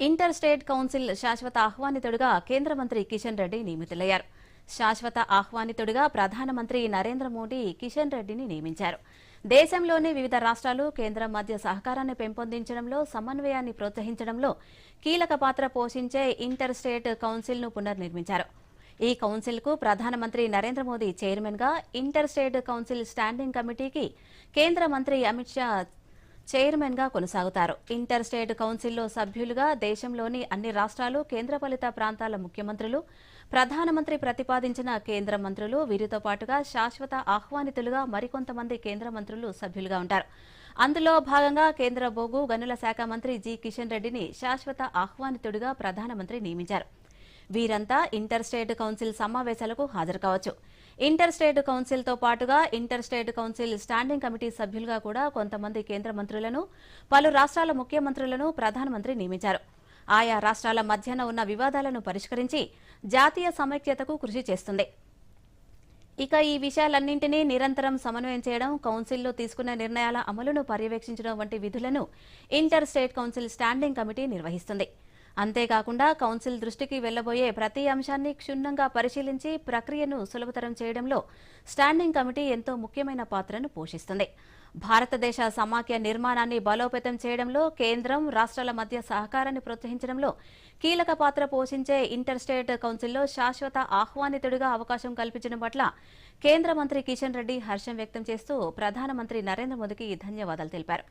Inter state council శాశ్వత ఆహ్వానితుడిగా కేంద్ర మంత్రి కిషన్ రెడ్డి నియమితులయ్యారు. శాశ్వత ఆహ్వానితుడిగా ప్రధానమంత్రి నరేంద్ర మోడీ కిషన్ రెడ్డిని నియమించారు. దేశంలోని వివిధ రాష్ట్రాలు కేంద్రం మధ్య సహకారాన్ని పెంపొందించడంలో సమన్వయాన్ని ప్రోత్సహించడంలో కీలక పాత్ర పోషించే ఇంటర్ స్టేట్ కౌన్సిల్ను పునర్నిర్మించారు. ఈ కౌన్సిల్కు ప్రధానమంత్రి నరేంద్ర మోదీ చైర్మన్గా ఇంటర్ స్టేట్ కౌన్సిల్ స్టాండింగ్ కమిటీకి కేంద్ర మంత్రి అమిత్ షా చైర్మన్గా కొనసాగుతారు. ఇంటర్ స్టేట్ కౌన్సిల్లో సభ్యులుగా దేశంలోని అన్ని రాష్ట్రాలు కేంద్రపాలిత ప్రాంతాల ముఖ్యమంత్రులు ప్రధానమంత్రి ప్రతిపాదించిన కేంద్ర మంత్రులు వీరితో పాటుగా శాశ్వత ఆహ్వానితులుగా మరికొంతమంది కేంద్ర మంత్రులు సభ్యులుగా ఉంటారు. అందులో భాగంగా కేంద్ర బొగ్గు గనుల శాఖ మంత్రి జి. కిషన్ రెడ్డిని శాశ్వత ఆహ్వానితుడిగా ప్రధానమంత్రి నియమించారు. వీరంతా ఇంటర్ స్టేట్ కౌన్సిల్ సమావేశాలకు హాజరు కావచ్చు. ఇంటర్ స్టేట్ కౌన్సిల్తో పాటుగా inter state council standing committee సభ్యులుగా కూడా కొంతమంది కేంద్ర మంత్రులను పలు రాష్ట్రాల ముఖ్యమంత్రులను ప్రధానమంత్రి నియమించారు. ఆయా రాష్ట్రాల మధ్యన ఉన్న వివాదాలను పరిష్కరించి జాతీయ సమైక్యతకు కృషి చేస్తుంది. ఇక ఈ విషయాలన్నింటినీ నిరంతరం సమన్వయం చేయడం కౌన్సిల్లో తీసుకున్న నిర్ణయాల అమలును పర్యవేక్షించడం వంటి విధులను inter state council standing committee నిర్వహిస్తుంది. అంతేకాకుండా కౌన్సిల్ దృష్టికి వెళ్ళబోయే ప్రతి అంశాన్ని క్షుణ్ణంగా పరిశీలించి ప్రక్రియను సులభతరం చేయడంలో స్టాండింగ్ కమిటీ ఎంతో ముఖ్యమైన పాత్రను పోషిస్తుంది. భారతదేశ సమాఖ్య నిర్మాణాన్ని బలోపేతం చేయడంలో కేంద్రం రాష్ట్రాల మధ్య సహకారాన్ని ప్రోత్సహించడంలో కీలక పాత్ర పోషించే ఇంటర్ స్టేట్ కౌన్సిల్లో శాశ్వత ఆహ్వానితుడిగా అవకాశం కల్పించడం పట్ల కేంద్ర మంత్రి కిషన్ రెడ్డి హర్షం వ్యక్తం చేస్తూ ప్రధానమంత్రి నరేంద్ర మోదీకి ధన్యవాదాలు తెలిపారు.